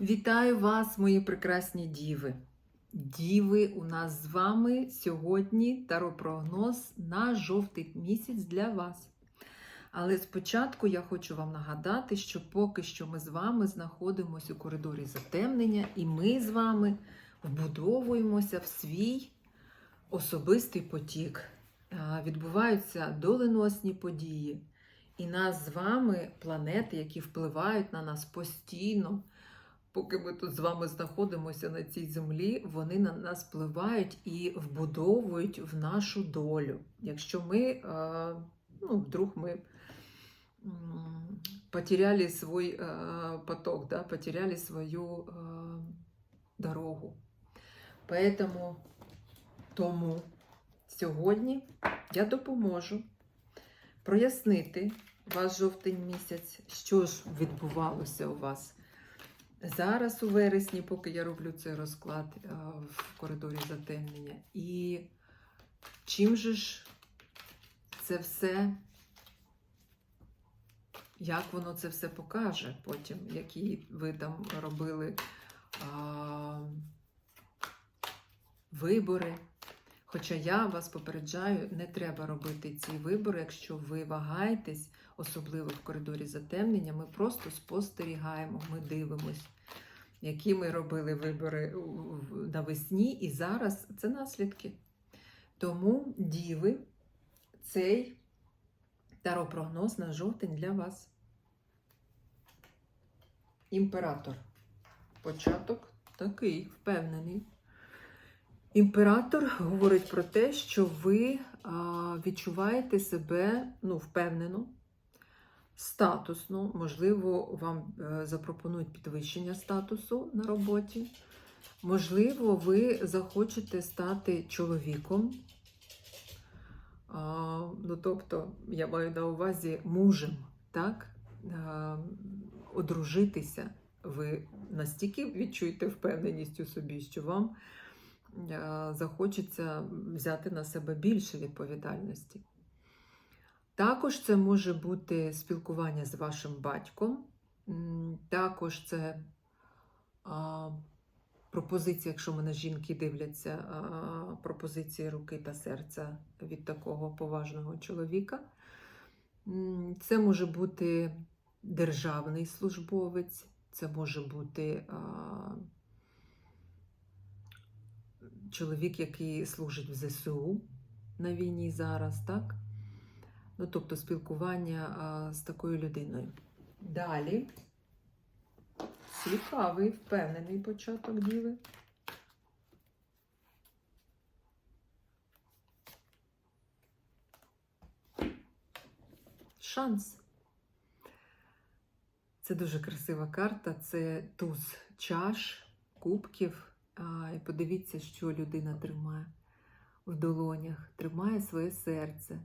Вітаю вас, мої прекрасні діви. Діви, у нас з вами сьогодні таропрогноз на жовтий місяць для вас. Але спочатку я хочу вам нагадати, що поки що ми з вами знаходимося у коридорі затемнення, і ми з вами вбудовуємося в свій особистий потік. Відбуваються доленосні події. І нас з вами планети, які впливають на нас постійно, поки ми тут з вами знаходимося на цій землі, вони на нас впливають і вбудовують в нашу долю. Якщо ми, е, ну, вдруг ми потеряли свій е, поток, да, потеряли свою е, дорогу. Поэтому тому сьогодні я допоможу прояснити ваш жовтень місяць, що ж відбувалося у вас зараз у вересні, поки я роблю цей розклад е, в коридорі затемнення. І чим же ж це все, як воно це все покаже потім, які ви там робили а, вибори. Хоча я вас попереджаю, не треба робити ці вибори, якщо ви вагаєтесь, особливо в коридорі затемнення, ми просто спостерігаємо, ми дивимось, які ми робили вибори навесні, і зараз це наслідки. Тому, діви, цей таропрогноз на жовтень для вас. Імператор. Початок такий, впевнений. Імператор говорить про те, що ви відчуваєте себе ну, впевнено, статусно, можливо, вам е, запропонують підвищення статусу на роботі. Можливо, ви захочете стати чоловіком. Ну, тобто, я маю на увазі мужем, так? Одружитися. Ви настільки відчуєте впевненість у собі, що вам захочеться взяти на себе більше відповідальності. Також це може бути спілкування з вашим батьком, також це а, пропозиція, якщо мене жінки дивляться, а, пропозиції руки та серця від такого поважного чоловіка. Це може бути державний службовець, це може бути чоловік, який служить в ЗСУ на війні зараз, так? Ну, тобто спілкування а, з такою людиною. Далі. Цікавий, впевнений початок діли. Шанс. Це дуже красива карта. Це туз чаш, кубків. І подивіться, що людина тримає в долонях, тримає своє серце.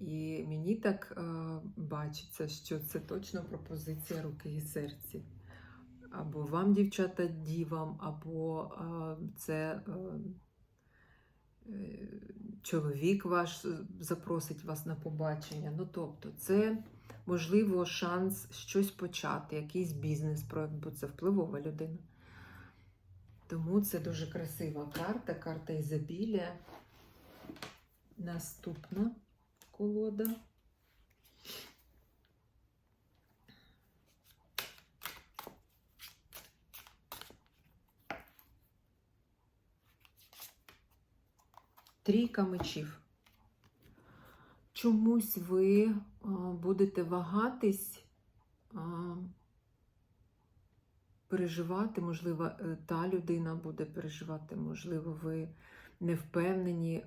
І мені так бачиться, що це точно пропозиція руки і серці. Або вам, дівчата, дівам, або це е, чоловік ваш запросить вас на побачення. Ну, тобто, це можливо шанс щось почати, якийсь бізнес-проект, бо це впливова людина. Тому це дуже красива карта, карта ізобілія. Наступна колода. Трійка мечів. Чомусь ви а, будете вагатись, а, переживати, можливо, е, та людина буде переживати, можливо, ви не впевнені,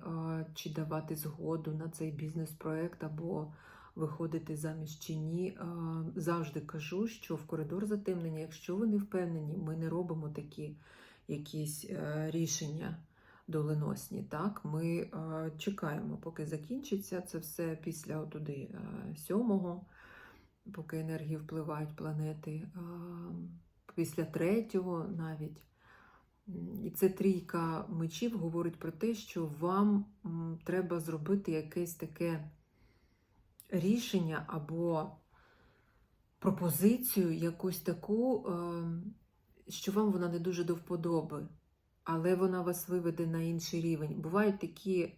чи давати згоду на цей бізнес-проект або виходити заміж чи ні. Завжди кажу, що в коридор затемнення, якщо ви не впевнені, ми не робимо такі якісь е, рішення доленосні. Так, ми е, чекаємо, поки закінчиться це все після туди е, сьомого, поки енергії впливають планети, е, після третього навіть. І це трійка мечів говорить про те, що вам треба зробити якесь таке рішення або пропозицію, якусь таку, е, що вам вона не дуже до вподоби, але вона вас виведе на інший рівень. Бувають такі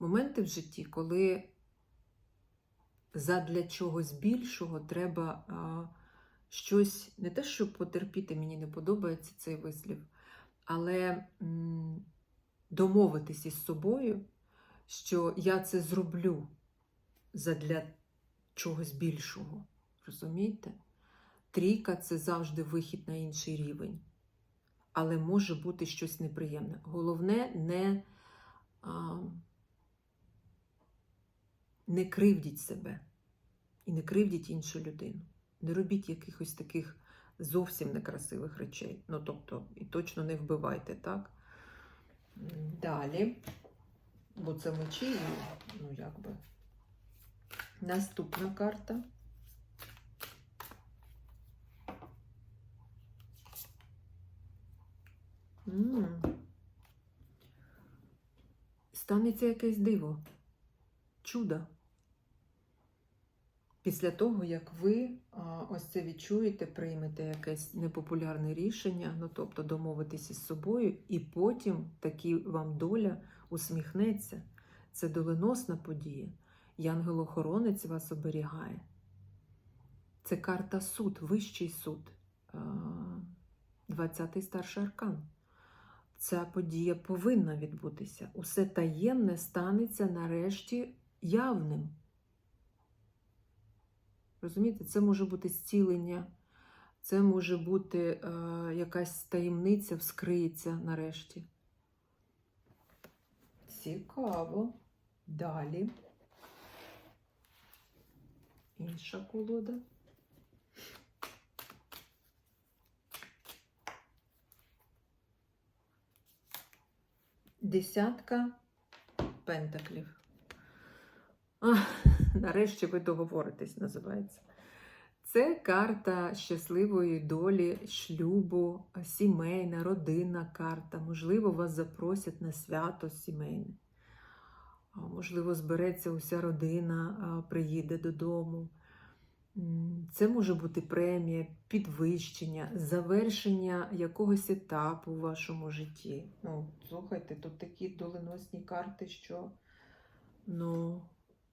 моменти в житті, коли задля чогось більшого треба а, щось, не те, щоб потерпіти, мені не подобається цей вислів, але домовитись із собою, що я це зроблю задля чогось більшого. Розумієте? Трійка це завжди вихід на інший рівень. Але може бути щось неприємне. Головне, не, а, не кривдіть себе і не кривдіть іншу людину. Не робіть якихось таких зовсім некрасивих речей. Ну, тобто, і точно не вбивайте, так? Далі, бо це мечі, і, ну, якби. Наступна карта. М. Станеться якесь диво, чудо. Після того, як ви ось це відчуєте, приймете якесь непопулярне рішення, ну тобто домовитись із собою, і потім таки вам доля усміхнеться. Це доленосна подія. Янгел-охоронець вас оберігає. Це карта суд, вищий суд, 20-й старший аркан. Ця подія повинна відбутися. Усе таємне станеться нарешті явним. Розумієте, це може бути зцілення, це може бути е, якась таємниця, вскриється нарешті. Цікаво. Далі. Інша колода. Десятка пентаклів. А, нарешті ви договоритесь, називається. Це карта щасливої долі, шлюбу, сімейна, родинна карта. Можливо, вас запросять на свято сімейне. Можливо, збереться уся родина, приїде додому. Це може бути премія, підвищення, завершення якогось етапу в вашому житті. Ну, слухайте, тут такі доленосні карти, що ну,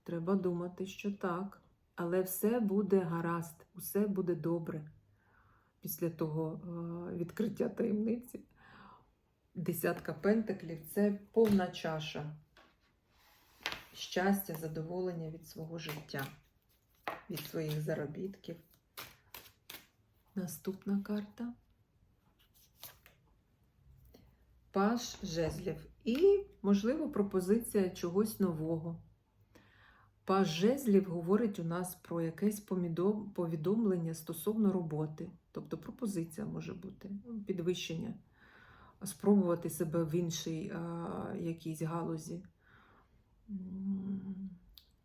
треба думати, що так. Але все буде гаразд, усе буде добре після того е, відкриття таємниці. Десятка пентаклів це повна чаша щастя, задоволення від свого життя, від своїх заробітків. Наступна карта. Паш жезлів. І, можливо, пропозиція чогось нового. Паж говорить у нас про якесь повідомлення стосовно роботи. Тобто пропозиція може бути, підвищення, спробувати себе в іншій а, якійсь галузі,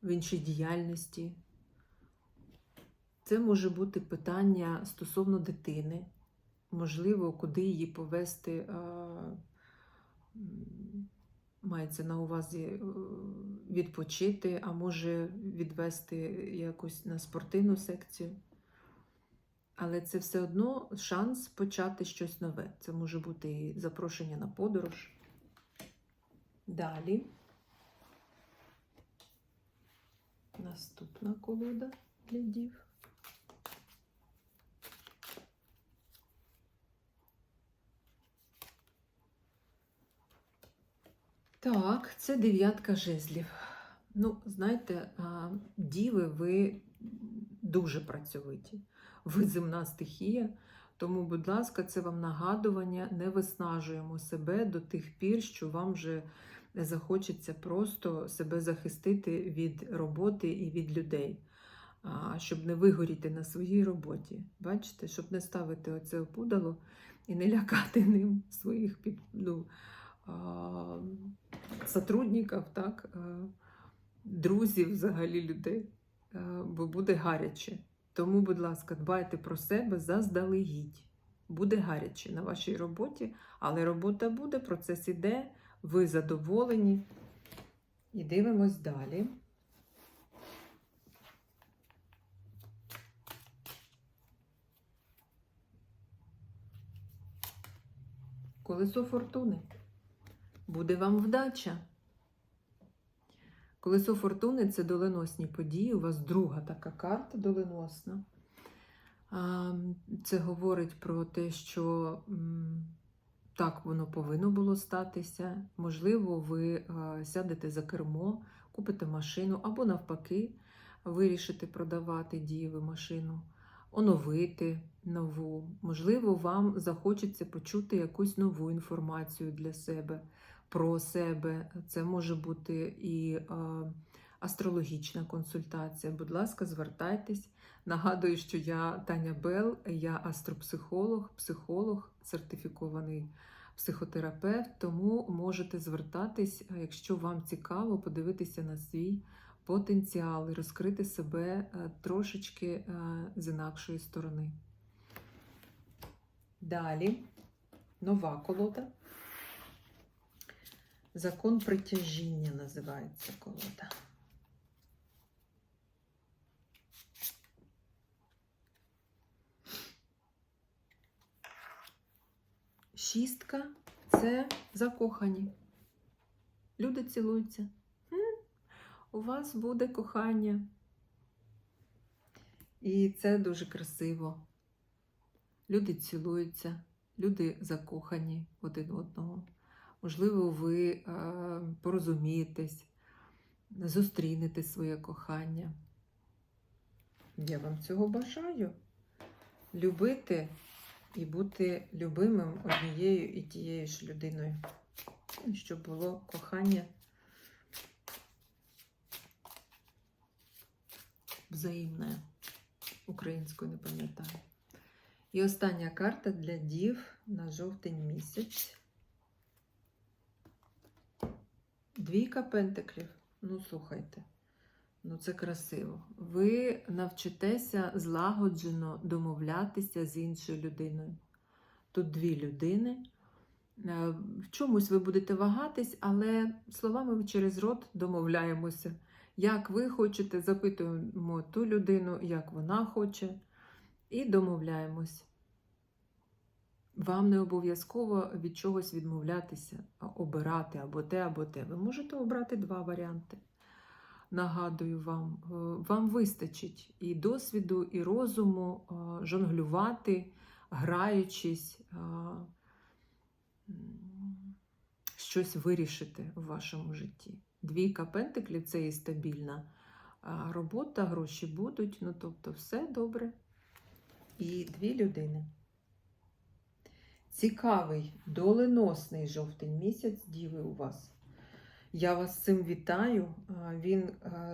в іншій діяльності. Це може бути питання стосовно дитини, можливо, куди її повести. а, Мається на увазі е, відпочити, а може відвести якось на спортивну секцію. Але це все одно шанс почати щось нове. Це може бути і запрошення на подорож. Далі. Наступна колода для дів. Так, це дев'ятка жезлів. Ну, знаєте, діви, ви дуже працьовиті. Ви земна стихія. Тому, будь ласка, це вам нагадування, не виснажуємо себе до тих пір, що вам вже захочеться просто себе захистити від роботи і від людей, щоб не вигоріти на своїй роботі. Бачите, щоб не ставити оце опудало і не лякати ним своїх під, ну, сотрудників, так, друзів, взагалі людей, бо буде гаряче. Тому, будь ласка, дбайте про себе заздалегідь. Буде гаряче на вашій роботі, але робота буде, процес іде, ви задоволені. І дивимось далі. колесо фортуни. Буде вам вдача. Колесо фортуни це доленосні події. У вас друга така карта доленосна. Це говорить про те, що так воно повинно було статися. Можливо, ви сядете за кермо, купите машину або навпаки, вирішите продавати дієву машину, оновити нову. Можливо, вам захочеться почути якусь нову інформацію для себе, про себе. Це може бути і а, астрологічна консультація. Будь ласка, звертайтесь. Нагадую, що я Таня Бел, я астропсихолог, психолог, сертифікований психотерапевт, тому можете звертатись, якщо вам цікаво, подивитися на свій потенціал і розкрити себе е, трошечки е, з інакшої сторони. Далі нова колода. Закон притяжіння називається колода. Шістка це закохані. Люди цілуються. У вас буде кохання. І це дуже красиво. Люди цілуються, люди закохані один одного. Можливо, ви е, порозумієтесь, зустрінете своє кохання. Я вам цього бажаю. Любити і бути любимим однією і тією ж людиною. Щоб було кохання взаємне. Українською не пам'ятаю. І остання карта для дів на жовтень місяць. Двійка пентаклів. Ну, слухайте, ну це красиво. Ви навчитеся злагоджено домовлятися з іншою людиною. Тут дві людини. Е, В чомусь ви будете вагатись, але словами через рот домовляємося. Як ви хочете, запитуємо ту людину, як вона хоче, і домовляємось. Вам не обов'язково від чогось відмовлятися, обирати або те, або те. Ви можете обрати два варіанти. Нагадую вам, е, вам вистачить і досвіду, і розуму е, жонглювати, граючись, е, щось вирішити в вашому житті. Двійка пентаклів це і стабільна робота, гроші будуть, ну тобто все добре. І дві людини. Цікавий, доленосний жовтень місяць, діви у вас. Я вас цим вітаю. Він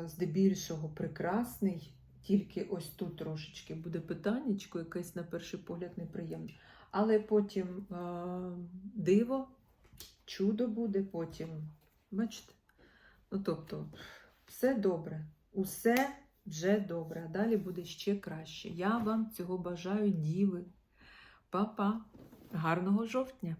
здебільшого прекрасний, тільки ось тут трошечки буде питаннячко, якесь на перший погляд неприємне. Але потім диво, чудо буде потім. Бачите? Ну, тобто, все добре, усе вже добре, а далі буде ще краще. Я вам цього бажаю, діви. Па-па! Гарного жовтня!